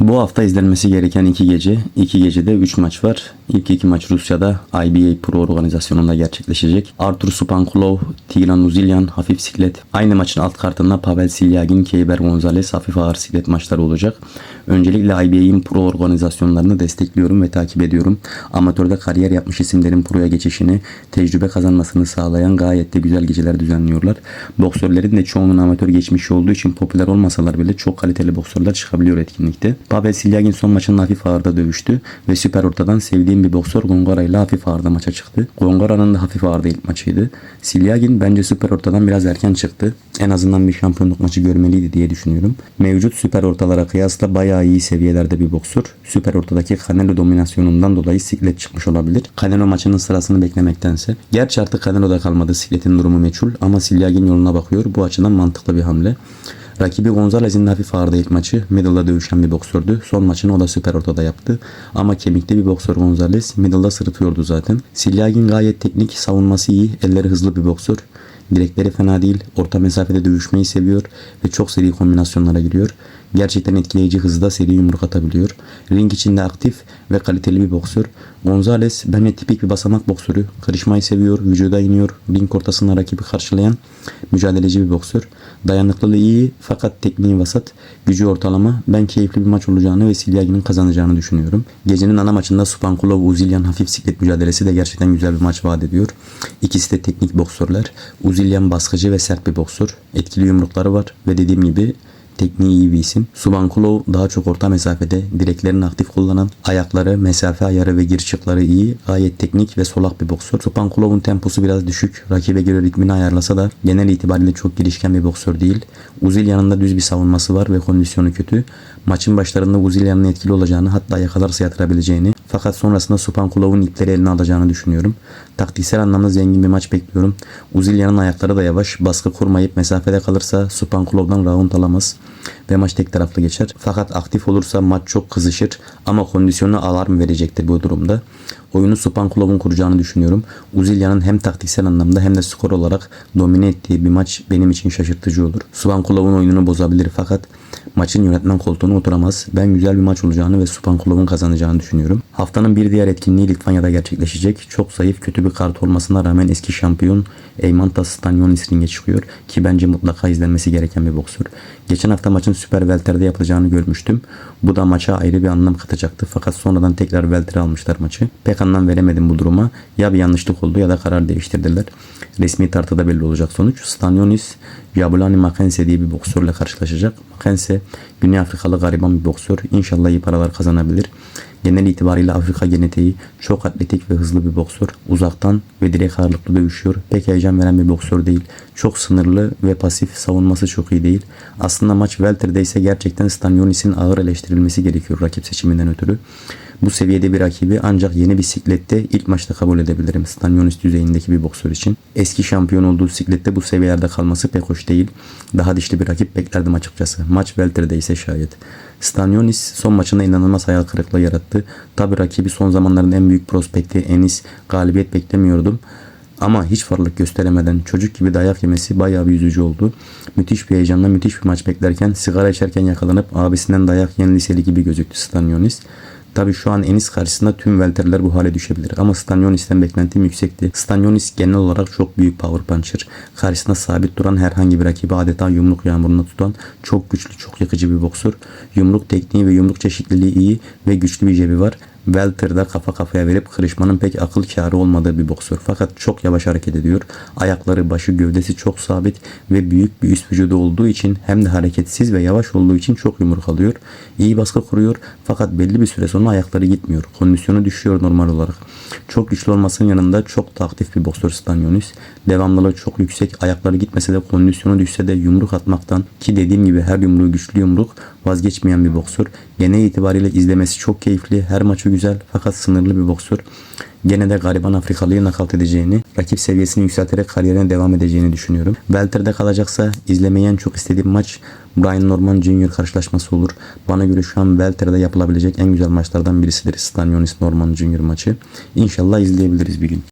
Bu hafta izlenmesi gereken iki gece, iki gecede 3 maç var. İlk iki maç Rusya'da IBA Pro organizasyonunda gerçekleşecek. Artur Supankulov, Tigran Uzilyan hafif siklet. Aynı maçın alt kartında Pavel Silyagin, Keyber Gonzalez hafif ağır siklet maçları olacak. Öncelikle IBA'in pro organizasyonlarını destekliyorum ve takip ediyorum. Amatörde kariyer yapmış isimlerin proya geçişini, tecrübe kazanmasını sağlayan gayet de güzel geceler düzenliyorlar. Boksörlerin de çoğunun amatör geçmişi olduğu için popüler olmasalar bile çok kaliteli boksörler çıkabiliyor etkinlikte. Pavel Silyagin son maçında hafif ağırda dövüştü ve süper ortadan sevdiğim bir boksör Gongora ile hafif ağırda maça çıktı. Gongora'nın da hafif ağırda ilk maçıydı. Silyagin bence süper ortadan biraz erken çıktı. En azından bir şampiyonluk maçı görmeliydi diye düşünüyorum. Mevcut süper ortalara kıyasla bayağı iyi seviyelerde bir boksör. Süper ortadaki Canelo dominasyonundan dolayı siklet çıkmış olabilir. Canelo maçının sırasını beklemektense. Gerçi artık Canelo'da kalmadı. Sikletin durumu meçhul ama Silyagin yoluna bakıyor. Bu açıdan mantıklı bir hamle. Rakibi Gonzalez'in hafif ağırda ilk maçı. Middle'da dövüşen bir boksördü. Son maçını o da süper ortada yaptı. Ama kemikli bir boksör Gonzalez. Middle'da sırıtıyordu zaten. Silyagin gayet teknik, savunması iyi, elleri hızlı bir boksör. Direkleri fena değil. Orta mesafede dövüşmeyi seviyor ve çok seri kombinasyonlara giriyor. Gerçekten etkileyici hızda seri yumruk atabiliyor. Ring içinde aktif ve kaliteli bir boksör. Gonzalez bence tipik bir basamak boksörü. Karışmayı seviyor, vücuda iniyor. Ring ortasında rakibi karşılayan mücadeleci bir boksör. Dayanıklılığı iyi fakat tekniği vasat. Gücü ortalama. Ben keyifli bir maç olacağını ve Silyagi'nin kazanacağını düşünüyorum. Gecenin ana maçında Supankulov Uzilyan hafif siklet mücadelesi de gerçekten güzel bir maç vaat ediyor. İkisi de teknik boksörler. Uzilyan baskıcı ve sert bir boksör. Etkili yumrukları var ve dediğim gibi tekniği iyi bir isim. Subankulov daha çok orta mesafede direklerini aktif kullanan, ayakları, mesafe ayarı ve giriş çıkları iyi, gayet teknik ve solak bir boksör. Subankulov'un temposu biraz düşük. Rakibe göre ritmini ayarlasa da genel itibariyle çok girişken bir boksör değil. Uzil yanında düz bir savunması var ve kondisyonu kötü. Maçın başlarında Uzilyan'ın etkili olacağını hatta yakalarsa yatırabileceğini fakat sonrasında Supankulov'un ipleri eline alacağını düşünüyorum. Taktiksel anlamda zengin bir maç bekliyorum. Uzilyan'ın ayakları da yavaş. Baskı kurmayıp mesafede kalırsa Supankulov'dan round alamaz. Ve maç tek taraflı geçer. Fakat aktif olursa maç çok kızışır. Ama kondisyonu alarm verecektir bu durumda. Oyunu Supankulov'un kuracağını düşünüyorum. Uzilyan'ın hem taktiksel anlamda hem de skor olarak domine ettiği bir maç benim için şaşırtıcı olur. Supankulov'un oyununu bozabilir fakat maçın yönetmen koltuğuna oturamaz. Ben güzel bir maç olacağını ve Supankulov'un kazanacağını düşünüyorum. Haftanın bir diğer etkinliği Litvanya'da gerçekleşecek. Çok zayıf kötü bir kart olmasına rağmen eski şampiyon Eymantas Stanionis ringe çıkıyor ki bence mutlaka izlenmesi gereken bir boksör. Geçen hafta maçın Süper Welter'de yapılacağını görmüştüm. Bu da maça ayrı bir anlam katacaktı fakat sonradan tekrar Welter'e almışlar maçı. Pek anlam veremedim bu duruma. Ya bir yanlışlık oldu ya da karar değiştirdiler. Resmi tartıda belli olacak sonuç. Stanionis Jabulani Makense diye bir boksörle karşılaşacak. Makense Güney Afrikalı gariban bir boksör. İnşallah iyi paralar kazanabilir. Genel itibariyle Afrika genetiği çok atletik ve hızlı bir boksör. Uzaktan ve direkt ağırlıklı dövüşüyor. Pek heyecan veren bir boksör değil. Çok sınırlı ve pasif. Savunması çok iyi değil. Aslında maç Welter'de ise gerçekten Stanionis'in ağır eleştirilmesi gerekiyor rakip seçiminden ötürü. Bu seviyede bir rakibi ancak yeni bir siklette ilk maçta kabul edebilirim. Stanionis düzeyindeki bir boksör için. Eski şampiyon olduğu siklette bu seviyelerde kalması pek hoş değil. Daha dişli bir rakip beklerdim açıkçası. Maç Welter'de ise şayet. Stanionis son maçında inanılmaz hayal kırıklığı yarattı. Tabi rakibi son zamanların en büyük prospekti Enis. Galibiyet beklemiyordum. Ama hiç varlık gösteremeden çocuk gibi dayak yemesi bayağı bir üzücü oldu. Müthiş bir heyecanla müthiş bir maç beklerken sigara içerken yakalanıp abisinden dayak yiyen liseli gibi gözüktü Stanionis. Tabi şu an Enis karşısında tüm welterler bu hale düşebilir. Ama Stanionis'ten beklentim yüksekti. Stanionis genel olarak çok büyük power puncher. Karşısında sabit duran herhangi bir rakibi adeta yumruk yağmuruna tutan çok güçlü, çok yakıcı bir boksör. Yumruk tekniği ve yumruk çeşitliliği iyi ve güçlü bir cebi var. Welter'da kafa kafaya verip kırışmanın pek akıl kârı olmadığı bir boksör. Fakat çok yavaş hareket ediyor. Ayakları, başı, gövdesi çok sabit ve büyük bir üst vücudu olduğu için hem de hareketsiz ve yavaş olduğu için çok yumruk alıyor. İyi baskı kuruyor fakat belli bir süre sonra ayakları gitmiyor. Kondisyonu düşüyor normal olarak. Çok güçlü olmasının yanında çok da aktif bir boksör Stanionis. Devamlılığı çok yüksek. Ayakları gitmese de kondisyonu düşse de yumruk atmaktan ki dediğim gibi her yumruğu güçlü yumruk vazgeçmeyen bir boksör. Genel itibariyle izlemesi çok keyifli. Her maçı güzel fakat sınırlı bir boksör. Gene de gariban Afrikalıyı nakalt edeceğini, rakip seviyesini yükselterek kariyerine devam edeceğini düşünüyorum. Welter'de kalacaksa izlemeyi en çok istediğim maç Brian Norman Jr. karşılaşması olur. Bana göre şu an Welter'de yapılabilecek en güzel maçlardan birisidir Stanionis Norman Jr. maçı. İnşallah izleyebiliriz bir gün.